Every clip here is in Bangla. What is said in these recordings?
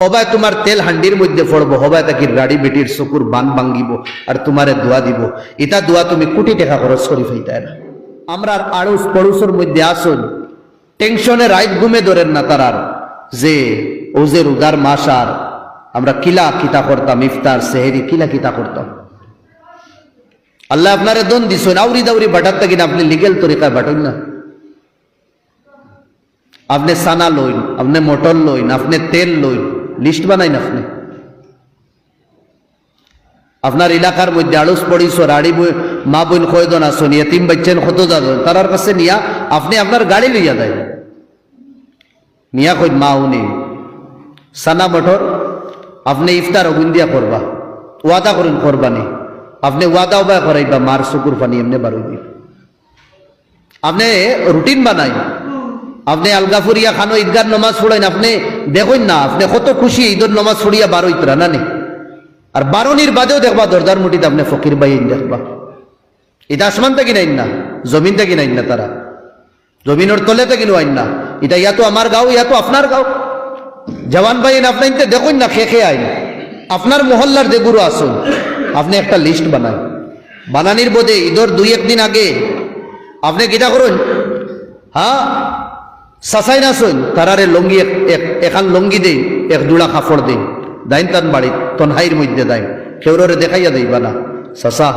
হবায় তোমার তেল হান্ডির মধ্যে পড়ব হবায় তাকে রাড়ি বেটির চকুর বান ভাঙ্গিব আর তোমারে দোয়া দিব। এটা দোয়া তুমি কোটি টাকা খরচ করি ফেলতাই না। আমরা আড়ুস পড়ুসের মধ্যে আসুন টেনশনে রাইত ঘুমে ধরেন না তারার যে ওজের উদার মাস আর, আমরা কিলা কিতা করতাম, ইফতার, সেহেরি, কিলা কিতা করতাম। আল্লাহ আপনারে দন দিছেন, আউরি দাউরি বাটার থাকি আপনি লিগেল তরিকায় বাটুন না। আপনি সানা লইন, আপনি মটর লইন, আপনি তেল লইন লিস্ট বানাইন আপনি। আপনার এলাকার মধ্যে আড়ুস পড়িস রাড়ি মা বোন কয়জন আসুন এতিম বাচ্চেন কত যাজন তারার কাছে নিয়া আপনি আপনার গাড়ি লইয়া দেয় নিয়া কই মা উনি, সানা মটর আপনি ইফতার অগুন দিয়া করবা, ওয়াদা করুন করবানি আপনি ওয়াদা উবায় করাইবা, মার শুকুর পানি এমনি বারুই আপনি রুটিন বানাই আপনি আলগাফুরিয়া খানো ঈদগার নমাজ পড়েন, আপনি দেখুন না, আপনি কত খুশি ঈদের নমাজ পড়িয়া বারো ইতরা না নি? আর বারোনির বাদেও দেখবা, দরদার মুটিতে আপনি ফকির বাইন দেখবা। এটা আসমান থেকে নাইন না, জমিন থেকে নাইন না তারা। জমিনের তলে থেকে আইন না। এটা ইয়াতো আমার গাঁও ইয়াতো আপনার গাঁও। জওয়ান ভাই আপনার দেখুন না খেয়ে খেয়ে আইন। আপনার মহল্লার যে গুরু আসুন, আপনি একটা লিস্ট বানান। বানানির বোধে ঈদর দুই, একদিন আগে আপনি কিটা করুন? হ্যাঁ সাসাই না শুন তারারে লঙ্গি এখান লঙ্গি দেই, এক জোড়া কাপড় দেই। দাইন তান বাড়ি তনহাইর মধ্যে দাইন কেউরে দেখাইয়া দেইবা না সাসা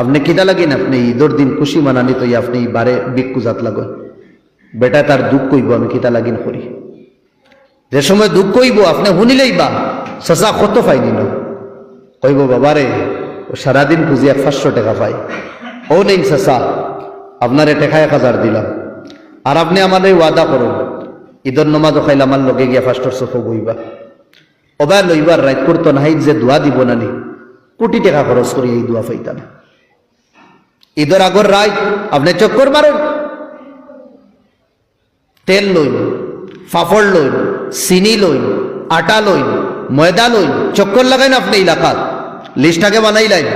আপনি কিটা লাগিন আপনি ঈদর দিন খুশি মানানি তো আপনি বারে বিক্ষু জাত লাগন বেটা তার দুঃখ কইব, আমি কিতা লাগিন করি যে সময় দুঃখ কইব, আপনি শুনিলেই বা। সাসা কত পাইনি না কইব বাবারে ও সারাদিন খুঁজি এক পাঁচশো টাকা পাই ও নেই সাসা আপনারে টেকা এক হাজার দিলাম। আর আপনি আমাদের ওয়াদা করুন। ঈদর নমাজ খাইলে আমার লগে গিয়া ফার্স্টর চোখ বইবা অবা লইবার রাইত করতো নাহিদ যে দোয়া দিব নানি কোটি টাকা খরচ করি এই দোয়া পাইতাম ঈদের আগর রাইত আপনি চক্কর মারেন। তেল লইন ফাফড় লইন চিনি লইন আটা লইন ময়দা লইন চক্কর লাগাইন আপনি এলাকাত। লিস্ট আগে বানাইলাইন।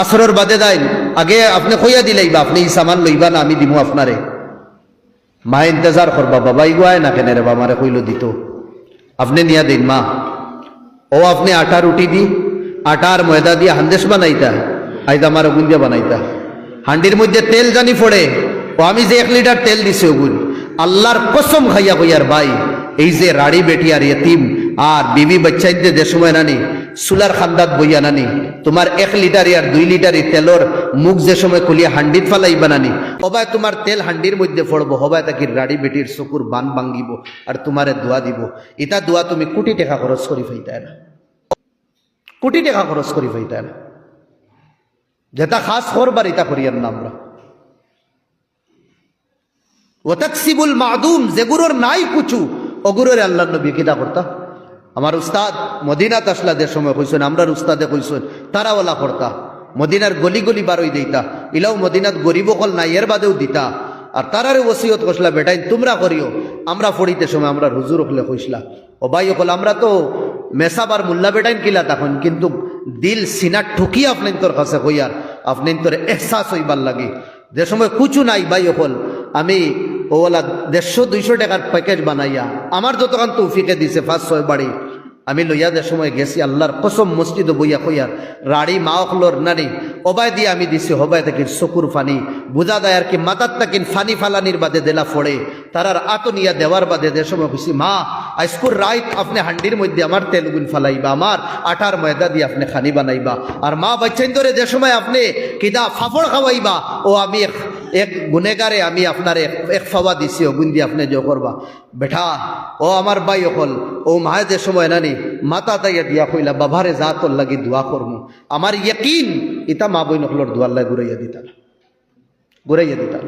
আসরের বাদে দাইন। আগে আপনি কইয়া দিলাই বা আপনি এই সামান লইবা না, আমি দিমু আপনারে। মা ইন্তজার করবা বাবা ইগুয়ায় না কেন রে বা কইল দিত। আপনি নিয়া দিন, মা। ও আপনি আটা রুটি দি, আটা আর ময়দা দিয়ে হান্দেশ বানাইতা আইতা আমার দিয়ে বানাইতা। হান্ডির মধ্যে তেল জানি পড়ে ও আমি যে এক লিটার তেল দিছি ওগুন, আল্লাহর কসম খাইয়া কইয়ার ভাই, এই যে রাড়ি বেটি আর ইয়তিম আর বিবি বাচ্চাইতে যে সময় নানি, সুলার খান্দাত বইয়া নানি, তোমার এক লিটার আর দুই লিটার তেলর মুখ যে সময় খুলিয়া হান্ডিত ফালাই বানানি হবায় তোমার তেল হান্ডির মধ্যে পড়ব হবায় তাকে রাড়ি বেটির চকুর বান ভাঙ্গিব আর তোমারে দোয়া দিব। এটা দোয়া তুমি কোটি টাকা খরচ করি ফাইতায় না। কোটি টাকা খরচ করি ফাইতায় না। যেটা খাস করবার এটা করিয়ার না আমরা। ওতাকসিবুল মাদুম যেগুলোর নাই কুচু ওগুলোর আল্লাহ নবী কিতা করতা। আমার উস্তাদ মদিনাত যে সময় কইছেন আমরার উস্তাদে কইছেন তারা ওলা করতা, মদিনার গলি গলি বারোই দিতা ইলাও মদিনাত গরিব কল নাই, এর বাদেও দিতা। আর তারারে ওসিয়ত কইসলা বেটাই, তোমরা করিও, আমরা ফড়িতে সময় আমরা হুজুর হলে কইসলা ও ভাই কল আমরা তো মেসাবার মুল্লা বেটাইন কিলা তখন, কিন্তু দিল সিনা ঠুকি আপনি তোর কাছে কইয়ার আপনি তোর এহসাস হইবার লাগে। যে সময় কুচু নাই ভাই হল, আমি ওলা দেড়শো, দুইশো টাকার প্যাকেজ বানাইয়া, আমার যতক্ষণ তৌফিকে দিছে ফার্স্ট ছয় বাড়ি, আমি লইয়া যে সময় গেছি, আল্লাহর কসম মসজিদ বইয়া কইয়ার রাড়ি মা অখলোর নানি অবায় দিয়ে আমি দিছি, হবায় তাকির চকুর ফানি, বুঝা দেয় আর কি মাতার তাকিন ফানি ফালানির বাদে দেলা ফড়ে, তারার আতনিয়া দেওয়ার বাদে যে সময় খুশি মা, আইসকুর রাইত আপনি হান্ডির মধ্যে আমার তেলগুন ফালাইবা, আমার আটার ময়দা দিয়ে আপনি খানি বানাইবা, আর মা বাচ্চাইন ধরে যে সময় আপনি কিদা ফাফড় খাওয়াইবা, ও আমি এক গুনেগারে আমি আপনার এক এক ফাওয়া দিছি, ও গুন্দি আপনি যে করবা। বেঠা ও আমার বাই অকল, ও মায়ে যে সময় নানি, মাতা তাইয়া দিয়া কইলা, বাবারে যা তোর লাগি দোয়া করমু। আমার ইয়কিন, ইতা মা বই নকলর দোয়াল্লাহ ঘুরাইয়া দিতাল। ঘুরাইয়া দিতাল।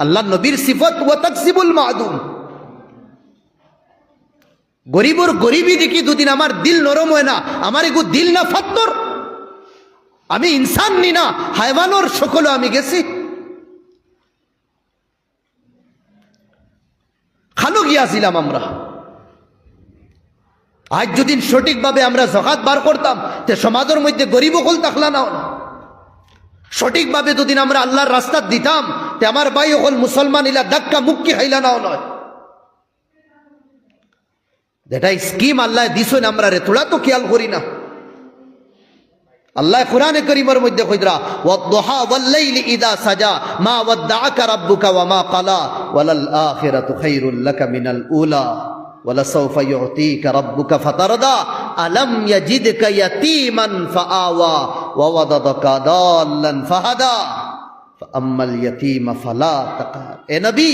আল্লাহ নবীর সিফত ও তকসিবুল মাদুম। গরিবর গরিবই দেখি দুদিন আমার দিল নরম হয় না, আমার এগু দিল না ফাত্তর। আমি ইনসান নি না হাইওয়ানোর সকলে আমি গেছি। খালো গিয়াছিলাম আমরা। আজ যদি সঠিকভাবে আমরা জকাত বার করতাম, তে সমাজের মধ্যে গরিব কল তাকলা না সঠিকভাবে যদি আমরা আল্লাহর রাস্তা দিতাম, তে আমার ভাই হল মুসলমান ইলা ধাক্কা মুক্কি খাইলা নাও নয় যেটা স্কিম আল্লাহ দিছেন আমরা রে, তোরা তো খেয়াল করি না। আল্লাহ কোরআনে করিমের মধ্যে কইদরা ওয়াদ-দুহা ওয়াল-লাইলি ইদা সাজা মা ওয়াদ্দাআকা রাব্বুকা ওয়া মা কালা ওয়ালাল আখিরাতু খায়রুল লাকা মিনাল উলা ولسوف يعطيك ربك فترضى ألم يجدك يتيما فآوى ووضدك ضالا فهدى فأما اليتيم فلا تقهر এ নবী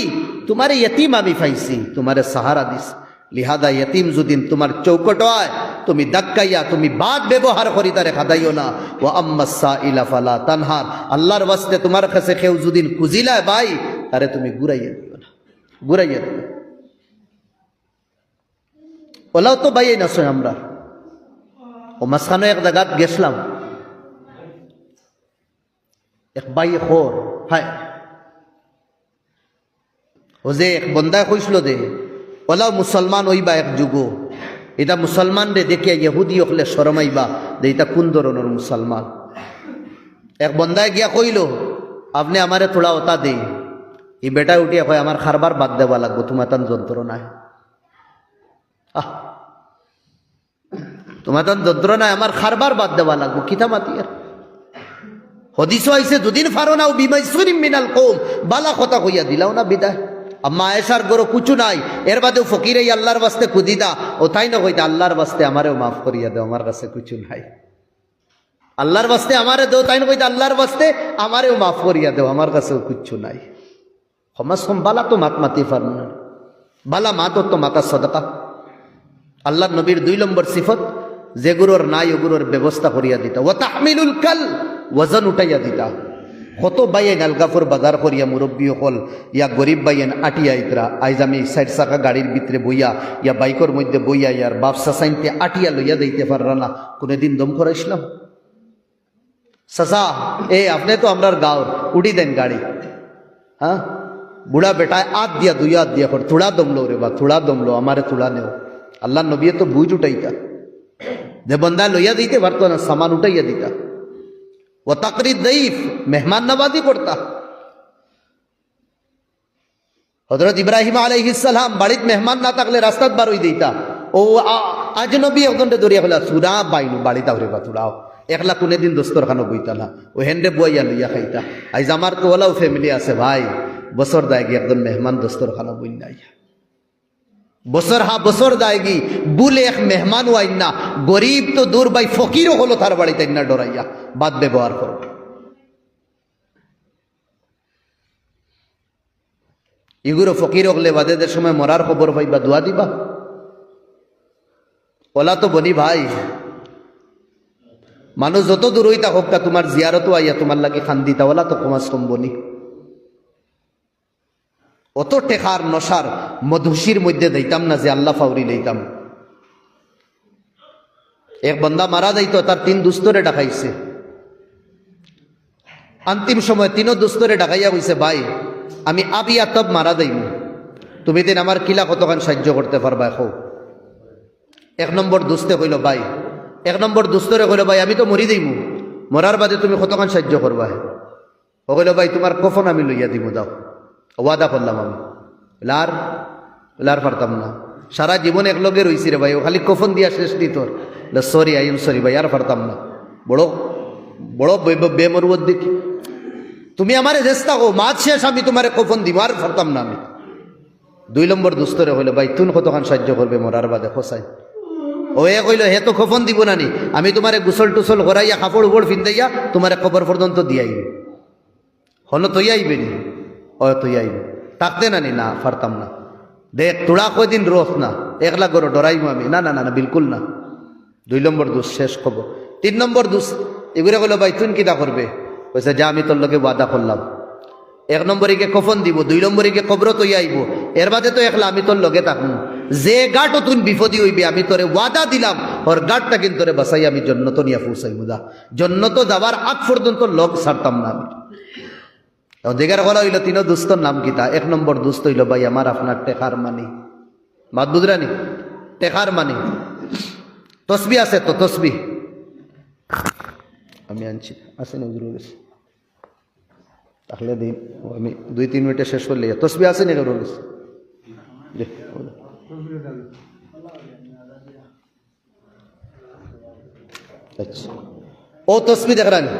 তোমার ইয়তিম আমি পাইছি তোমার সাহারা দিস লিহাদা ইয়তিম যদি তোমার চৌকট হয় তুমি দাক্কাইয়া, তুমি বাদ ব্যবহার করি তারে খাদাইও না। ও আম্মাসা ইলা ফালা তানহার। আল্লাহর ওয়াস্তে তোমার কাছে কেউ যদি খুঁজিলায় ভাই, তারে তুমি ঘুরাইয়া দিও না। ঘুরাইয়া দিও। ওলাও তো বাইই না আমরা। ও মাঝখানে এক জায়গাত গেছিলাম এক বাই খোর, হায়। ও যে এক বন্দায় কইছিল দে ওলাও মুসলমান ওই বা এক যুগ এটা মুসলমান রে দেখিয়া ইহুদি হলে শরমাইবা যে এটা কোন ধরনের মুসলমান? এক বন্দায় গিয়া কইল, আপনি আমারে থোড়া ওতা দে। এই বেটা উঠিয়া কয়, আমার খারবার বাদ দেওয়া লাগবো, তোমার তান যন্ত্রণায়। আহ! তোমার তান যন্ত্রণায় আমার খারবার বাদ দেওয়া লাগবো, কিতা মাতি মাতিয়ার হদিস আইসে দুদিন ফারো নাও বিমাইসুরিম মিনাল কৌম বালা কথা কইয়া দিলাও না বিদায়। আম্মা এসার গরো কুচু নাই। এর বাদেও ফকির এই আল্লাহর বাস্তে কুদিদা ও তাই না কইতা, আল্লাহর বাস্তে আমারেও মাফ করিয়া দেও, আমার কাছে কুচু নাই। আল্লাহর বাস্তে আমারে দেও, তাই না কইতা, আল্লাহর বাস্তে আমারেও মাফ করিয়া দেও, আমার কাছেও কুচ্ছু নাই। সমাজ কম বালা তো মাত মাতি পারব না বালা মাত তো মাতা সদকা। আল্লাহ নবীর দুই নম্বর সিফত, যে গুরুর নাই ও গুরুর ব্যবস্থা করিয়া দিতা। ও তাহমিলুল কাল ওজন উঠাইয়া দিতা। কত বাইয়েন আলগাফর বাজার করিয়া মুরব্বী হল, ইয়া গরিব বাইয়েন আটিয়া ইতরা, আইজ আমি সাইড চাকা গাড়ির ভিতরে বইয়া, ইয়া বাইকর মধ্যে বইয়া ইয়ার বাপসা সাইনতে আটিয়া লইয়া দিতে পাররা না, কোনোদিন দম করাইছিলাম সাসা, এ, আপনি তো আমরার গাঁর উড়ি দেন গাড়ি। হ্যাঁ? বুড়া বেটায় আত দিয়া দুই হাত দিয়া কর, থোড়া দমলো রে বা, থোড়া দমলো আমারে থোড়া নেও। আল্লাহ নবী তো বুঝ উঠাইতা। যে বন্দা লইয়া দিতে পারতো না, সামান উঠাইয়া দিতা। ও তাকরি দইফ মেহমান নবাজি করতা হজরত ইব্রাহিম আলাইহিসালাম বাড়িত মেহমান না থাকলে রাস্তাত বার হই দিতা ও আজ নবী একজনটা দরিয়া হলা সুরা বাইনু আহরে বা তুড়াও একলা কোনে দিন দোস্তর খানো বইতা না। ও হেন্ডে বইয়া লইয়া খাইতা। আইজ আমার তো ওলাও ফ্যামিলি আছে ভাই, বছর দায়গি একজন মেহমান দোস্তর খানো বই নাই। বছর হা বছর দায়গি। বুলে এক মেহমান ওয়াইন না গরিব তো দূর বাই ফকিরও হলো তার বাড়িতে না ডরাইয়া বাদ ব্যবহার করো ইগুলো ফকির হলে বাদেদের সময় মরার খবর পাইবা দোয়া দিবা। ওলা তো বনি ভাই। মানুষ যত দূর হইতা হোক তোমার জিয়ারতো আইয়া তোমার লাগে খান্দিতা ওলা তো কমাস কম বনি। অত টেকার নসার মধুসির মধ্যে দিতাম না যে আল্লাহ ফাউরি লইতাম এক বন্দা মারা যাইতো, তার তিন দুস্তরে ডাকাইছে। অন্তিম সময় তিনও দুস্তরে ডাকাইয়া কইছে, ভাই, আমি আবিয়া তব মারা যাইম। তুমি দিন আমার কিলা কতখান সাহায্য করতে পারবা এখন এক নম্বর দুস্তে কইল, ভাই, এক নম্বর দুস্তরে কইল, ভাই, আমি তো মরি দিইমু মরার বাদে তুমি কতখান সাহায্য করবা? ও কইল, ভাই, তোমার কফন আমি লইয়া দিব দাও। ওয়াদা করলাম আমি। লার লার পারতাম না। সারা জীবন একলগে রইছি রে ভাই, ও খালি কফন দিয়া শেষ দি তোর। সরি আই এম সরি ভাই, আর পারতাম না। বড় বড় বেমরুদ দেখি। তুমি আমারে চেষ্টা কো মাছ শেষ, আমি তোমারে কফন দিব, আর পারতাম না আমি। দুই নম্বর দুস্তরে হইল, ভাই, তুন কতখান সাহায্য করবে মরার বাদে খোসাই। ও এ কইল, হে তো কফন দিব না নি, আমি তোমারে গুসল টুসল করাইয়া কাপড় উপড় ফিন্দাইয়া তোমারে খবর পর্যন্ত দিয়াই হলো তৈ আইবে নি তুই আইব। তাকতে না নি পারতাম না। দেখ তোরা কয়দিন রোস না। একলা গরো ডরাইব আমি। না না না না, বিলকুল না। দুই নম্বর দুষ শেষ খবর তিন নম্বর দুষ এগুলো বলো ভাই তুই কিতা করবে কইছে যা, আমি তোর লোকে ওয়াদা করলাম এক নম্বরীকে কফন দিব, দুই নম্বরীকে কবর তৈ আইব। এর বাদে তো একলা, আমি তোর লগে থাকুন যে গাটও তুই বিপদী হইবি, আমি তোরে ওয়াদা দিলাম। ওর গাটটা কিন্তু বাসাই আমি জন্নত নিয়া ফুসাইব দা জন্নত যাবার আগ পর্যন্ত লোক ছাড়তাম না আমি। দিগার কথা হইল, তিনও দুস্তর নাম কিতা এক নম্বর দুস্ত হইল ভাই আমার আপনার টেকার মানি। মাত বুঝরানি টেকার মানি। তসবি আছে তো, তসবি। আমি আনছি। আছে তাহলে দিন আমি দুই, তিন মিনিটে শেষ করলে তসবি আছে না আচ্ছা। ও তসবি দেখ রানি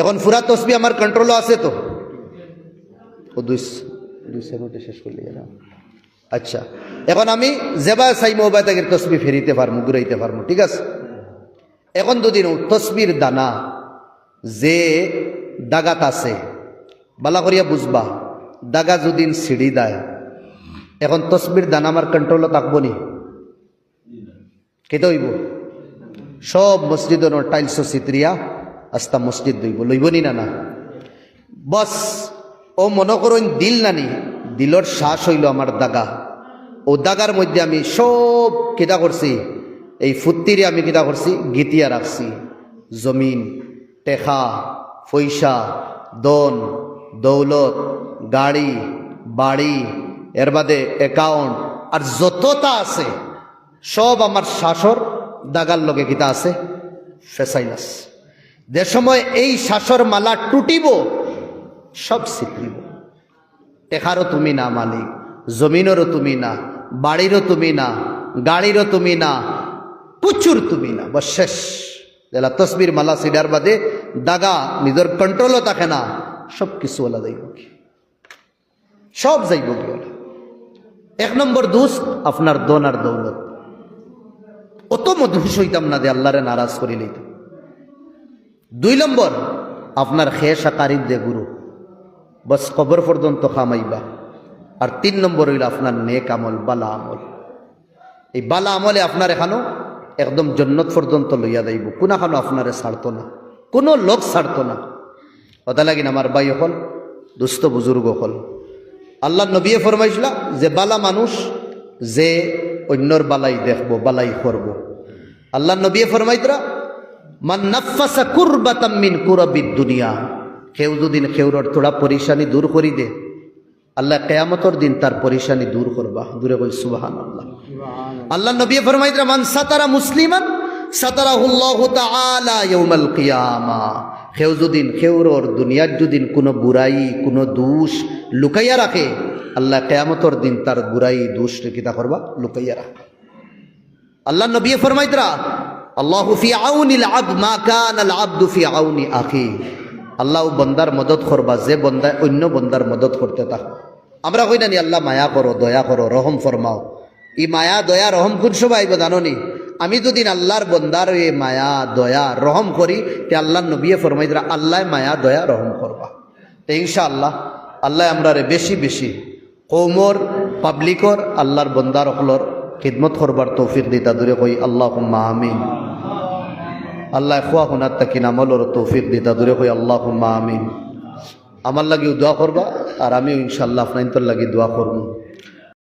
এখন ফুরা তসবি আমার কন্ট্রোলও আছে তো? ও দুই দুই সেকেন্ডে শেষ করলি আচ্ছা এখন আমি জেবা সাই মোবাইল থেকে তসবি ফেরিতে পারমু, ঘুরাইতে পারমু, ঠিক আছে? এখন দুদিন তসবির দানা যে দাগাত আছে, বালা করিয়া বুঝবা, দাগা যদিন সিঁড়ি দেয়, এখন তসবির দানা আমার কন্ট্রোলও থাকব নি? কেটে হইব? সব মসজিদর টাইলস চিত্রিয়া আস্তা মসজিদ দইব। লইব নি না না বস, ও মনে করুন দিল নানি দিলর শ্বাস হইল আমার দাগা। ও দাগার মধ্যে আমি সব কিতা করছি। এই ফুত্তিরে আমি কিতা করছি, গীতিয়া রাখছি। জমিন টেকা পয়সা, দন, দৌলত, গাড়ি, বাড়ি, এর বাদে অ্যাকাউন্ট আর যতটা আছে, সব আমার শাসর দাগার লগে কিতা আছে, ফেসাইলাস। যে সময় এই শাসর মালা টুটিব, সব শিখিব টেকারও তুমি না মালিক, জমিনেরও তুমি না, বাড়িরও তুমি না, গাড়িরও তুমি না, প্রচুর তুমি না, বস শেষ। তসবির মালা সিডার বাদে দাগা, নিজের কন্ট্রোলও থাকে না, সব কিছু ওলা যাইব কি? সব যাইব কি এক নম্বর দোষ, আপনার দন আর দৌলত। অত মধুস হইতাম না যে আল্লাহরে নারাজ করি লইতাম দুই নম্বর, আপনার খেয়ে সাকারিব দে গুরু। বস কবর পর্যন্ত খামাইবা। আর তিন নম্বর হইল আপনার নেক আমল, বালা আমল। এই বালা আমলে আপনার এখানো একদম জন্নত পর্যন্ত লইয়া যাইব। কোনাখানো আপনারে ছাড়তো না, কোনো লোক ছাড়তো না। কথা লাগিন আমার বাই হল, দুস্থ বুজুর্গ হল। আল্লাহ নবিয়ে ফরমাইছিলা যে, বালা মানুষ যে অন্যর বালাই দেখব, বালাই করব। আল্লাহ নবিয়ে ফরমাইতরা মান নাফাসা কুরবাতাম মিন দুনিয়া। কেউ যদি কেউর থোড়া পরিশানি দূর করি দে আল্লাহ কেয়ামতর দিন তার পরিশানি দূর করবা। দূরে কই সুবাহান আল্লাহ আল্লাহ নবী ফরমাইতরা মান সাতারা মুসলিমান সাতারাহুল্লাহু তাআলা ইয়াউমাল কিয়ামা। কেউ যদি কেউর দুনিয়ার যদি কোনো বুড়াই কোনো দোষ লুকাইয়া রাখে আল্লাহ কেয়ামতর দিন তার বুড়াই দোষ কিতা করবা? লুকাইয়া রাখে। আল্লাহ নবী ফরমাইতরা আল্লাহু ফি আউনিল আবদ, মা কান আল আবদু ফি আউনি আখি। আল্লাহ বন্দার মদত করবা, যে বন্দা অন্য বন্দার মদত করতে তা। আমরা কই না নি আল্লাহ মায়া করো, দয়া করো, রহম ফরমাও। ই মায়া, দয়া, রহম কোন আইব জানো নি? আমি যদি আল্লাহর বন্দার এ মায়া, দয়া, রহম করি, তে আল্লাহ নবিয়ে ফরমাইদরা আল্লাহ মায়া, দয়া, রহম করবা। তে ইনশাআল্লাহ, আল্লাহ আমরা রে বেশি বেশি কৌমর, পাবলিকর, আল্লাহর বন্দার অকলর খিদমত করবার তৌফিক দিতা দূরে কই আল্লাহ আমিন। আল্লাহ খোয়া হুনার তাকি নামলর তৌফিক দিতা দূরে কই আল্লাহ আমিন। আমার লাগিও দোয়া করবা, আর আমিও ইনশাল্লাহ আপনার লাগি দোয়া করব।